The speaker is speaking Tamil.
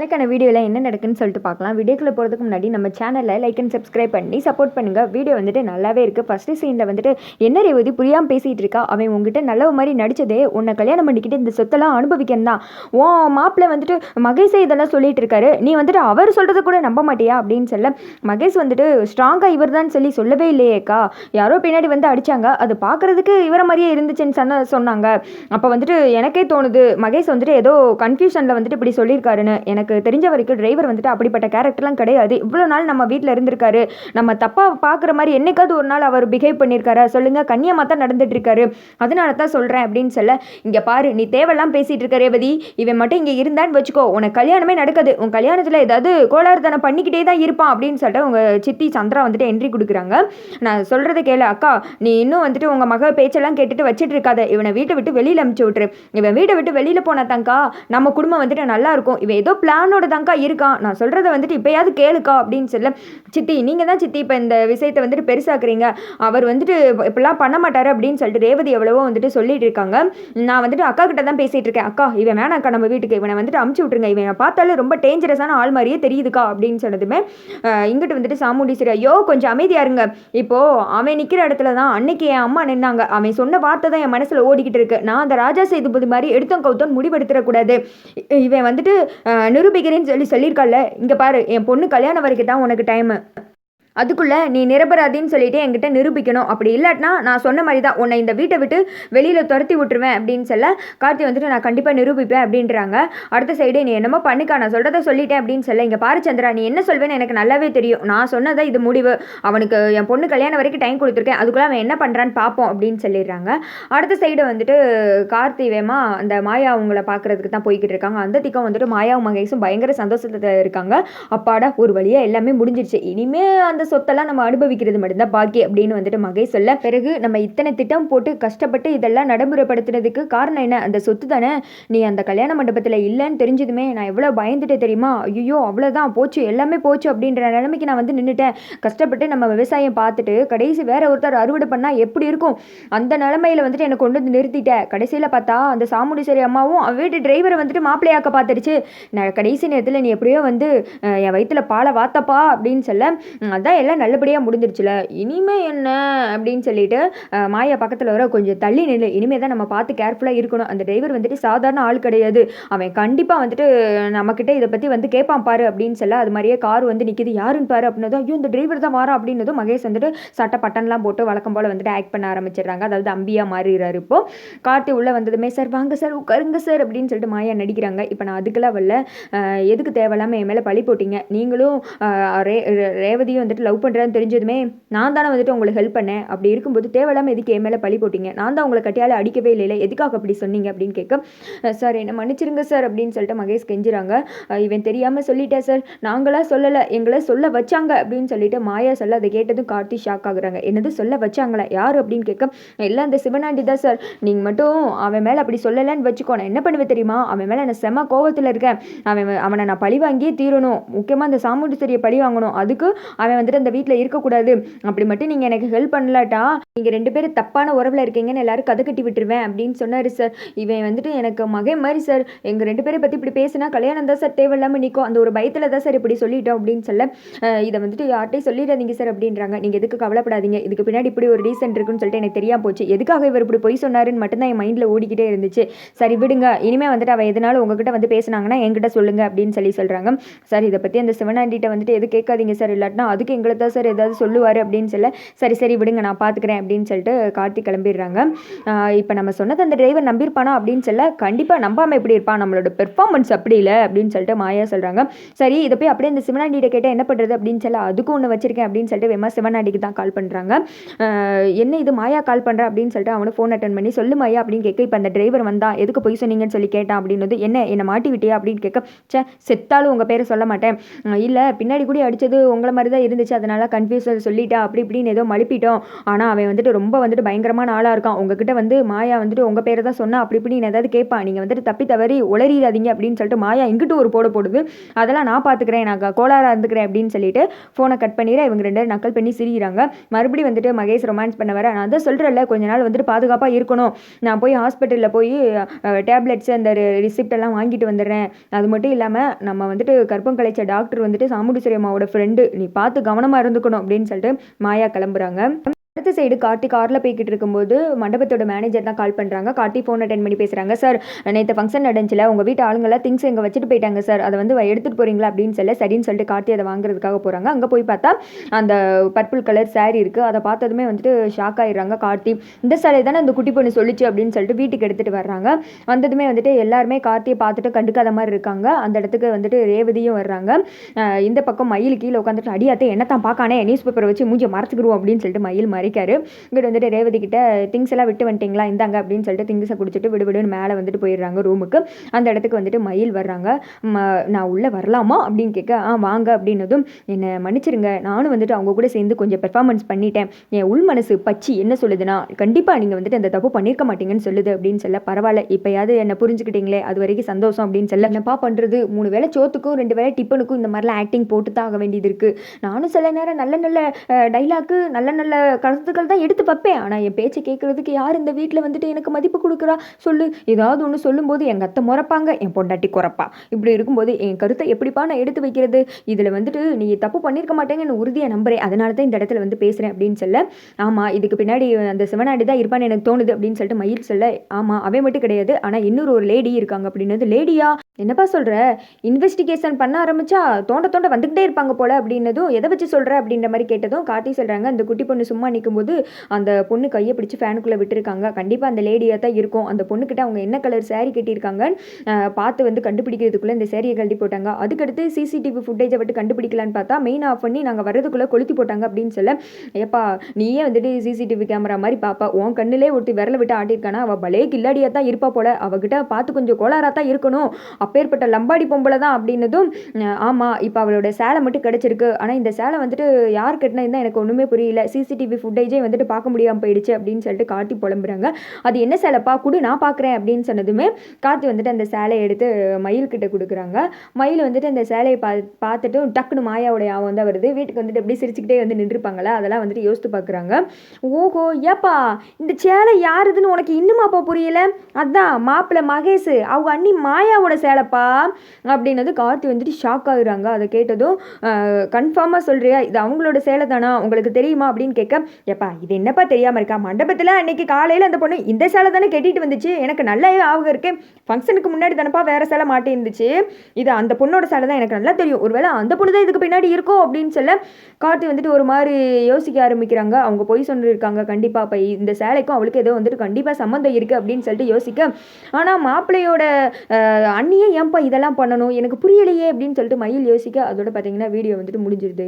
எனக்கான வீடியோவில் என்ன நடக்குன்னு சொல்லிட்டு பார்க்கலாம். வீடியோக்குள்ளே போகிறதுக்கு முன்னாடி நம்ம சேனலில் லைக் அண்ட் சப்ஸ்கிரைப் பண்ணி சப்போர்ட் பண்ணுங்கள் வீடியோ வந்துட்டு நல்லாவே இருக்குது ஃபஸ்ட்டு சீனில் வந்துட்டு என்ன ரேவதி புரியாமல் பேசிகிட்டு இருக்கா? அவன் உங்ககிட்ட நல்ல மாதிரி நடித்ததே உன்னை கல்யாணம் பண்ணிக்கிட்டு இந்த சொத்தெல்லாம் அனுபவிக்கணும் தான் ஓ மாப்பிள்ளை வந்துட்டு மகேஷை இதெல்லாம் சொல்லிட்டு இருக்காரு. நீ வந்துட்டு அவர் சொல்கிறத கூட நம்ப மாட்டியா? அப்படின்னு சொல்ல மகேஷ் வந்துட்டு ஸ்ட்ராங்காக இவர் தான் சொல்லி சொல்லவே இல்லையேக்கா யாரோ பின்னாடி வந்து அடித்தாங்க அது பார்க்குறதுக்கு இவரை மாதிரியே இருந்துச்சுன்னு சொன்ன சொன்னாங்க. அப்போ வந்துட்டு எனக்கே தோணுது மகேஷ் வந்துட்டு ஏதோ கன்ஃபியூஷனில் வந்துட்டு இப்படி சொல்லியிருக்காருன்னு. எனக்கு தெரிஞ்ச வரைக்கும் டிரைவர் வந்துட்டு அப்படிப்பட்ட கேரக்டர்லாம் கிடையாது. இவ்வளோ நாள் நம்ம வீட்டில் இருந்திருக்காரு. நம்ம தப்பாக பார்க்குற மாதிரி என்னைக்காவது ஒரு நாள் அவர் பிஹேவ் பண்ணியிருக்காரா சொல்லுங்கள் கண்ணியமாக தான் நடந்துட்டுருக்காரு. அதனால தான் சொல்கிறேன் அப்படின்னு சொல்ல இங்கே பாரு நீ தேவையெல்லாம் பேசிகிட்டு இருக்க ரேவதி. இவன் மட்டும் இங்கே இருந்தான்னு வச்சுக்கோ. உனக்கு கல்யாணமே நடக்காது. உன் கல்யாணத்தில் ஏதாவது கோளாறுத்தனம் பண்ணிக்கிட்டே தான் இருப்பான். அப்படின்னு சொல்லிட்டு உங்கள் சித்தி சந்திரா வந்துட்டு என்ட்ரி கொடுக்குறாங்க. நான் சொல்கிறத கேளு அக்கா நீ இன்னும் வந்துட்டு உங்கள் மக பேச்செல்லாம் கேட்டுட்டு வச்சுட்டு இருக்காத. இவனை வீட்டை விட்டு வெளியில் அமுச்சு விட்டுரு. இவன் வீட்டை விட்டு வெளியில் போனாதாங்க்கா நம்ம குடும்பம் வந்துட்டு நல்லா இருக்கும். இவன் ஏதோ பிளான் பிளானோட தாங்க்கா இருக்கான் நான் சொல்கிறத வந்துட்டு இப்போயாவது கேளுக்கா அப்படின்னு சொல்ல சித்தி நீங்கள் தான் சித்தி இப்போ இந்த விஷயத்தை வந்துட்டு பெருசாக்குறீங்க. அவர் வந்துட்டு இப்படிலாம் பண்ண மாட்டார் அப்படின்னு சொல்லிட்டு ரேவதி எவ்வளவோ வந்துட்டு சொல்லிட்டு இருக்காங்க. நான் வந்துட்டு அக்கா கிட்ட தான் பேசிகிட்டு இருக்கேன். அக்கா இவன் வேணாக்கா நம்ம வீட்டுக்கு. இவனை வந்துட்டு அமுச்சு விட்ருங்க இவனை பார்த்தாலே ரொம்ப டேஞ்சரஸான ஆள் மாதிரியே தெரியுதுக்கா அப்படின்னு சொன்னதுமே இங்கிட்டு வந்துட்டு சாமுண்டீஸ்வரி ஐயோ கொஞ்சம் அமைதியாக இருங்க. இப்போது அவன் நிற்கிற இடத்துல தான் அன்னைக்கு என் அம்மா நின்னாங்க. அவன் சொன்ன வார்த்தை தான் என் மனசில் ஓடிக்கிட்டு இருக்கு. நான் அந்த ராஜா சேதுபதி மாதிரி எடுத்தோம் கவுத்தோம் முடிவெடுத்துடக்கூடாது. இவன் வந்துட்டு அஹ், நிரூபிக்கிறேன்னு சொல்லி சொல்லியிருக்கால இங்கே பாரு என் பொண்ணு கல்யாணம் வரைக்கும் தான் உனக்கு டைமு அதுக்குள்ளே நீ நிரபராதின்னு சொல்லிட்டு என்கிட்ட நிரூபிக்கணும். அப்படி இல்லாட்டினா நான் சொன்ன மாதிரி தான் உன்னை இந்த வீட்டை விட்டு வெளியில் துரத்தி விட்டுருவேன் அப்படின்னு சொல்ல கார்த்தி வந்துட்டு நான் கண்டிப்பாக நிரூபிப்பேன் அப்படின்றாங்க. அடுத்த சைடு நீ என்னமோ பண்ணிக்கா நான் சொல்கிறத சொல்லிட்டேன் அப்படின்னு சொல்ல இங்கே பாரு சந்திரா நீ என்ன சொல்வேன்னு எனக்கு நல்லாவே தெரியும். நான் சொன்னதை இது முடிவு. அவனுக்கு என் பொண்ணு கல்யாணம் வரைக்கும் டைம் கொடுத்துருக்கேன். அதுக்குள்ளே அவன் என்ன பண்ணுறான்னு பார்ப்போம் அப்படின்னு சொல்லிடுறாங்க. அடுத்த சைடு வந்துட்டு கார்த்தி வேமா அந்த மாயா அவங்கள பார்க்குறதுக்கு தான் போய்கிட்டு இருக்காங்க. அந்த திக்கம் வந்துட்டு மாயாவும் மகேஷும் பயங்கர சந்தோஷத்தில் இருக்காங்க. அப்பாடா ஒரு வழியாக எல்லாமே முடிஞ்சிருச்சு. இனிமே அந்த சொத்தெல்லாம் நம்ம அனுபவிக்கிறது மட்டும்தான் பாக்கி அப்படின்னு வந்துட்டு மகை சொல்ல. பிறகு நம்ம இத்தனை திட்டம் போட்டு கஷ்டப்பட்டு இதெல்லாம் நடைமுறைப்படுத்துனதுக்கு காரணம் என்ன? அந்த சொத்து தானே. நீ அந்த கல்யாண மண்டபத்தில் இல்லைன்னு தெரிஞ்சதுமே நான் எவ்வளோ பயந்துட்டே தெரியுமா? ஐயோ அவ்வளோதான் போச்சு. எல்லாமே போச்சு அப்படின்ற நிலைமைக்கு நான் வந்து நின்றுட்டேன் கஷ்டப்பட்டு நம்ம விவசாயம் பார்த்துட்டு கடைசி வேற ஒருத்தர் அறுவடை பண்ணால் எப்படி இருக்கும்? அந்த நிலமையில வந்துட்டு என்னை கொண்டு வந்து நிறுத்திட்டேன். கடைசியில் பார்த்தா அந்த சாமுடிசேரி அம்மாவும் அவ வீட்டு டிரைவரை வந்துட்டு மாப்பிள்ளையாக்க பார்த்துடுச்சு. நான் கடைசி நேரத்தில் நீ எப்படியோ வந்து என் வயிற்றுல பாலை வாத்தப்பா அப்படின்னு சொல்ல. அதான் எல்லாம் நல்லபடியாக முடிஞ்சிருச்சுல. இனிமே என்ன அப்படின்னு சொல்லிட்டு மாயா பக்கத்தில் வர கொஞ்சம் தள்ளி நில்லு. இனிமே தான் நம்ம பார்த்து கேர்ஃபுல்லாக இருக்கணும். அந்த டிரைவர் வந்துட்டு சாதாரண ஆள் கிடையாது. அவன் கண்டிப்பாக வந்துட்டு நம்மக்கிட்ட இதை பற்றி வந்து கேட்பான் பாரு அப்படின்னு சொல்ல அது மாதிரியே கார் வந்து நிற்கிது யாருன்னு பாரு அப்படின்னதும் ஐயோ இந்த டிரைவர் தான் வாரா அப்படின்னதும் மகேஷ் வந்துட்டு சட்டை பட்டன்லாம் போட்டு வழக்கம் போல் வந்துட்டு ஆக்ட் பண்ண ஆரம்பிச்சிடுறாங்க. அதாவது அம்பியாக மாறிடுறாரு இப்போ. கார்த்தி உள்ளே வந்ததுமே சார் வாங்க சார் உட்காருங்க சார் அப்படின்னு சொல்லிட்டு மாயா நடிக்கிறாங்க. இப்போ நான் அதுக்கெல்லாம் வரல. எதுக்கு தேவையில்லாமல் என் மேலே பழி போட்டீங்க? நீங்களும் ரே- ரேவதியும் வந்துட்டு லவ் பண்ணுறேன்னு தெரிஞ்சதுமே நான் தானே வந்துட்டு உங்களுக்கு ஹெல்ப் பண்ணேன். அப்படி இருக்கும்போது தேவையில்லாமல் எதுக்கு என் மேலே பழி போட்டீங்க? நான் தான் உங்களை கட்டியால் அடிக்கவே இல்லை எதுக்காக அப்படி சொன்னீங்க அப்படின்னு கேட்க சார் என்னை மன்னிச்சிருங்க சார் அப்படின்னு சொல்லிட்டு மகேஷ் கெஞ்சுறாங்க. இவன் தெரியாமல் சொல்லிட்டேன் சார் நாங்களாம் சொல்லலை. எங்களை சொல்ல வச்சாங்க அப்படின்னு சொல்லிட்டு மாயா சொல்ல அதை கேட்டதும் கார்த்தி ஷாக் ஆகுறாங்க. என்னது சொல்ல வச்சாங்களா? யார்? அப்படின்னு கேட்க எல்லாம் அந்த சிவனாண்டி தான் சார் நீங்கள் மட்டும் அவன் மேலே அப்படி சொல்லலைன்னு வச்சுக்கோ நான் என்ன பண்ணுவேன் தெரியுமா? அவன் மேலே நான் செம கோவத்தில் இருக்கேன். அவன் அவனை நான் பழி வாங்கியே தீரணும். முக்கியமாக அந்த சாமுண்டீஸ்வரியை பழி வாங்கணும். அதுக்கு அவன் வந்துட்டு அந்த வீட்டில் இருக்கக்கூடாது. அப்படி மட்டும் நீங்கள் எனக்கு ஹெல்ப் பண்ணலாட்டா? நீங்கள் ரெண்டு பேரும் தப்பான உறவில் இருக்கீங்கன்னு எல்லாரும் கதை கட்டி விட்டுருவேன் அப்படின்னு சொன்னார் சார் இவன் வந்துட்டு எனக்கு மகன் மாதிரி சார் எங்கள் ரெண்டு பேரை பற்றி இப்படி பேசினா கல்யாணம் தான் சார் தேவையில்லாமல் நிற்கும். அந்த ஒரு பயத்தில் தான் சார் இப்படி சொல்லிட்டோம் அப்படின்னு சொல்ல இதை வந்துட்டு யார்ட்டையும் சொல்லிடாதீங்க சார் அப்படின்றாங்க. நீங்கள் எதுக்கு கவலைப்படாதீங்க? இதுக்கு பின்னாடி இப்படி ஒரு ரீசன் இருக்குன்னு சொல்லிட்டு எனக்கு தெரியாமல் போச்சு. எதுக்காக இவர் இப்படி பொய் சொன்னாருன்னு மட்டும்தான் என் மைண்டில் ஓடிக்கிட்டே இருந்துச்சு. சரி விடுங்க. இனிமேல் வந்துட்டு அவள் எதனாலும் உங்ககிட்ட வந்து பேசினாங்கன்னா என்கிட்ட சொல்லுங்க அப்படின்னு சொல்லி சொல்கிறாங்க சார் இதை பற்றி அந்த சிவனாண்டிகிட்ட வந்துட்டு எது கேட்காதீங்க சார் இல்லாட்டினா அதுக்கு எங்களை தான் சார் ஏதாவது சொல்லுவார் அப்படின்னு சொல்ல சரி சரி விடுங்க நான் பார்த்துக்கிறேன் அப்படின்னு சொல்லிட்டு கார்த்திக் கிளம்பிடுறாங்க. இப்போ நம்ம சொன்னது அந்த டிரைவர் நம்பியிருப்பானா அப்படின்னு சொல்ல கண்டிப்பாக நம்பாமல் எப்படி இருப்பான்? நம்மளோட பெர்ஃபார்மன்ஸ் அப்படி இல்லை அப்படின்னு சொல்லிட்டு மாயா சொல்கிறாங்க சரி இதை போய் அப்படியே இந்த சிவனாண்டிகிட்ட கேட்டால் என்ன பண்ணுறது அப்படின்னு சொல்ல அதுக்கும் ஒன்று வச்சிருக்கேன் அப்படின்னு சொல்லிட்டு வேமா சிவனாண்டிக்கு தான் கால் பண்ணுறாங்க என்ன இது மாயா கால் பண்ணுற அப்படின்னு சொல்லிட்டு அவனை ஃபோன் அட்டன் பண்ணி சொல்லு மாயா அப்படின்னு கேட்க இப்போ அந்த டிரைவர் வந்தா எதுக்கு பொய் சொன்னீங்கன்னு சொல்லி கேட்டான் அப்படின்னது என்ன என்னை மாட்டி விட்டியா அப்படின்னு கேட்க ச்சே செத்தாலும் உங்கள் பேரை சொல்ல மாட்டேன். இல்லை பின்னாடி கூட அடித்தது உங்களை மாதிரி தான் இருந்துச்சு. இருந்துச்சு. அதனால கன்ஃபியூஸ் சொல்லிட்டா அப்படி இப்படின்னு ஏதோ மழுப்பிட்டோம். ஆனால் அவன் வந்துட்டு ரொம்ப வந்துட்டு பயங்கரமான ஆளாக இருக்கான். உங்ககிட்ட வந்து மாயா வந்துட்டு உங்கள் பேரை தான் சொன்னால் அப்படி இப்படின்னு ஏதாவது கேட்பான். நீங்கள் வந்துட்டு தப்பி தவறி உளறிடாதீங்க அப்படின்னு சொல்லிட்டு மாயா இங்கிட்டு ஒரு போட போடுது. அதெல்லாம் நான் பார்த்துக்கிறேன் நான் கோளாராக இருந்துக்கிறேன் அப்படின்னு சொல்லிட்டு ஃபோனை கட் பண்ணிடுற. இவங்க ரெண்டு நக்கல் பண்ணி சிரிக்கிறாங்க. மறுபடியும் வந்துட்டு மகேஷ் ரொமான்ஸ் பண்ண வர. நான் தான் சொல்கிறேன்ல கொஞ்ச நாள் வந்துட்டு பாதுகாப்பாக இருக்கணும். நான் போய் ஹாஸ்பிட்டலில் போய் டேப்லெட்ஸ் அந்த ரிசிப்ட் எல்லாம் வாங்கிட்டு வந்துடுறேன். அது மட்டும் இல்லாமல் நம்ம வந்துட்டு கர்ப்பம் கலைச்ச டாக்டர் வந்துட்டு சாமுண்டீஸ்வரி அம்மாவோட ஃப்ரெண்டு நீ பார்த்து கவனமாக இருந்துக்கணும் அப்படின்னு சொல்லிட்டு மாயா கிளம்புறாங்க. அடுத்த சைடு கார்த்தி காரில் போய்கிட்டு இருக்கும்போது மண்டபத்தோட மேனேஜர் தான் கால் பண்ணுறாங்க கார்த்தி ஃபோன் அட்டன் பண்ணி பேசுகிறாங்க சார் நேற்று ஃபங்க்ஷன் நடந்துச்சுல. உங்கள் வீட்டு ஆளுங்களாம் திங்ஸ் எங்கே வச்சுட்டு போயிட்டாங்க சார் அதை வந்து எடுத்துகிட்டு போகிறீங்களா அப்படின்னு சொல்ல சரின்னு சொல்லிட்டு கார்த்தி அதை வாங்குறதுக்காக போகிறாங்க அங்கே போய் பார்த்தா அந்த பர்பிள் கலர் saree இருக்குது அதை பார்த்ததுமே வந்துட்டு ஷாக் ஆகிடுறாங்க கார்த்தி. இந்த சாலை தானே அந்த குட்டி பொண்ணு சொல்லிச்சு? அப்படின்னு சொல்லிட்டு வீட்டுக்கு எடுத்துகிட்டு வர்றாங்க. வந்ததுமே வந்துட்டு எல்லாருமே கார்த்தியை பார்த்துட்டு கண்டுக்காத மாதிரி இருக்காங்க. அந்த இடத்துக்கு வந்துட்டு ரேவதியும் வர்றாங்க. இந்த பக்கம் மயில் கீழே உட்காந்துட்டு அடியாத்தே என்ன தான் பார்க்கானே? நியூஸ் பேப்பரை வச்சு மூஞ்சி மறைச்சிக்கிடுவோம் அப்படின்னு சொல்லிட்டு மயில் மாதிரி மறைக்காரு இங்கிட்ட வந்துட்டு ரேவதி கிட்ட திங்ஸ் எல்லாம் விட்டு வந்துட்டீங்களா? இந்தாங்க அப்படின்னு சொல்லிட்டு திங்ஸை குடிச்சிட்டு விடு விடுன்னு மேலே வந்துட்டு போயிடுறாங்க ரூமுக்கு அந்த இடத்துக்கு வந்துட்டு மயில் வர்றாங்க. ம நான் உள்ளே வரலாமா? அப்படின்னு கேட்க ஆ வாங்க அப்படின்னதும் என்னை மன்னிச்சிருங்க. நானும் வந்துட்டு அவங்க கூட சேர்ந்து கொஞ்சம் பெர்ஃபார்மன்ஸ் பண்ணிட்டேன். என் உள் மனசு பச்சி என்ன சொல்லுதுன்னா கண்டிப்பாக நீங்கள் வந்துட்டு அந்த தப்பு பண்ணியிருக்க மாட்டீங்கன்னு சொல்லுது அப்படின்னு சொல்ல பரவாயில்ல இப்போயாவது என்னை புரிஞ்சுக்கிட்டீங்களே அது வரைக்கும் சந்தோஷம் அப்படின்னு சொல்ல என்னப்பா பண்ணுறது மூணு வேளை சோத்துக்கும் ரெண்டு வேளை டிப்பனுக்கும் இந்த மாதிரிலாம் ஆக்டிங் போட்டு தான் ஆக வேண்டியது இருக்குது நானும் சில நேரம் நல்ல நல்ல டைலாக்கு நல்ல நல்ல கருத்துக்கள் தான் எடுத்து பார்ப்பேன் ஆனால் என் பேச்சை கேட்குறதுக்கு யார் இந்த வீட்டில் வந்துட்டு எனக்கு மதிப்பு கொடுக்குறா? சொல்லு. ஏதாவது ஒன்று சொல்லும்போது எங்கள் அத்தை முறைப்பாங்க என் பொண்டாட்டி குறப்பா. இப்படி இருக்கும்போது என் கருத்தை எப்படிப்பா நான் எடுத்து வைக்கிறது? இதில் வந்துட்டு நீ தப்பு பண்ணியிருக்க மாட்டேங்கன்னு உறுதியாக நம்புறேன். அதனால தான் இந்த இடத்துல வந்து பேசுகிறேன் அப்படின்னு சொல்ல ஆமாம் இதுக்கு பின்னாடி அந்த சிவனாடி தான் இருப்பான்னு எனக்கு தோணுது அப்படின்னு சொல்லிட்டு மயில் சொல்ல ஆமாம் அவன் மட்டும் கிடையாது. ஆனால் இன்னொரு ஒரு லேடி இருக்காங்க அப்படின்னது லேடியா என்னப்பா சொல்கிற இன்வெஸ்டிகேஷன் பண்ண ஆரம்பிச்சா தோண்ட தோண்ட வந்துக்கிட்டே இருப்பாங்க போல அப்படின்னதும் எதை வச்சு சொல்கிற அப்படின்ற மாதிரி கேட்டதும் காட்டி சொல்கிறாங்க அந்த குட்டி பொண்ணு சும்மா நிற்கும்போது அந்த பொண்ணு கையை பிடிச்சி ஃபேனுக்குள்ளே விட்டுருக்காங்க. கண்டிப்பாக அந்த லேடியாக தான் இருக்கும். அந்த பொண்ணுக்கிட்ட அவங்க என்ன கலர் சேரீ கட்டியிருக்காங்க பார்த்து வந்து கண்டுபிடிக்கிறதுக்குள்ளே இந்த சேரீயை கழட்டி போட்டாங்க. அதுக்கடுத்து சிசிடிவி ஃபுட்டேஜை விட்டு கண்டுபிடிக்கலான்னு பார்த்தா மெயின் ஆஃப் பண்ணி நாங்கள் வரதுக்குள்ளே கொளுத்தி போட்டாங்க அப்படின்னு சொல்ல ஏப்பா நீயே வந்துட்டு சிசிடிவி கேமரா மாதிரி பார்ப்பா உன் கண்ணிலே ஒருத்தி விரல விட்டு ஆட்டியிருக்கானா? அவள் பலே கில்லாடியாக தான் இருப்பா போல. அவகிட்ட பார்த்து கொஞ்சம் கோளாராக தான் இருக்கணும். அப்பேற்பட்ட லம்பாடி பொம்பளை தான் அப்படின்னதும் ஆமாம் இப்போ அவளோட சேலை மட்டும் கிடச்சிருக்கு. ஆனால் இந்த சேலை வந்துட்டு யார் கட்டினது தான் எனக்கு ஒன்றுமே புரியல. சிசிடிவி ஃபுட்டேஜே வந்துட்டு பார்க்க முடியாமல் போயிடுச்சு அப்படின்னு சொல்லிட்டு காட்டி புலம்புறாங்க. அது என்ன சேலைப்பா? கொடு நான் பார்க்குறேன் அப்படின்னு சொன்னதுமே கார்த்தி வந்துட்டு அந்த சேலையை எடுத்து மயில்கிட்ட கொடுக்குறாங்க. மயில் வந்துட்டு அந்த சேலையை பா பார்த்துட்டு டக்குன்னு மாயாவோட யாவும் வந்து வருது. வீட்டுக்கு வந்துட்டு எப்படி சிரிச்சுக்கிட்டே வந்து நின்றுருப்பாங்களா? அதெல்லாம் வந்துட்டு யோசித்து பார்க்குறாங்க. ஓஹோ ஏப்பா இந்த சேலை யாருதுன்னு உனக்கு இன்னுமாப்பா புரியல? அதான் மாப்பிள்ளை மகேஷ். அவங்க அண்ணி மாயாவோட சேலைப்பா அப்படின்னது கார்த்தி வந்துட்டு ஷாக் ஆகுறாங்க. அதை கேட்டதும் கன்ஃபார்மாக சொல்கிறியா இது அவங்களோட சேலை தானா உங்களுக்கு தெரியுமா? அப்படின்னு கேட்க ஏப்பா இது என்னப்பா தெரியாமல் இருக்கா? மண்டபத்தில் அன்னைக்கு காலையில் அந்த பொண்ணு இந்த சேலை தானே கட்டிட்டு வந்துச்சு. எனக்கு நல்லாவே ஆகும் இருக்கு. ஃபங்க்ஷனுக்கு முன்னாடி தானப்பா வேற சேலை மாட்டிருந்துச்சு இது அந்த பொண்ணோட சேலை தான் எனக்கு நல்லா தெரியும். ஒருவேளை அந்த பொண்ணு தான் இதுக்கு பின்னாடி இருக்கும் அப்படின்னு சொல்ல கார்த்தி வந்துட்டு ஒரு மாதிரி யோசிக்க ஆரம்பிக்கிறாங்க. அவங்க போய் சொல்லியிருக்காங்க கண்டிப்பாக இப்போ இந்த சேலைக்கும் அவளுக்கு ஏதோ வந்துட்டு கண்டிப்பாக சம்மந்தம் இருக்குது அப்படின்னு சொல்லிட்டு யோசிக்க ஆனால் மாப்பிள்ளையோட அஹ், அண்ணியே ஏன்பா இதெல்லாம் பண்ணணும்? எனக்கு புரியலையே அப்படின்னு சொல்லிட்டு மயில் யோசிக்க அதோட பார்த்தீங்கன்னா வீடியோ வந்துட்டு முடிஞ்சிருது.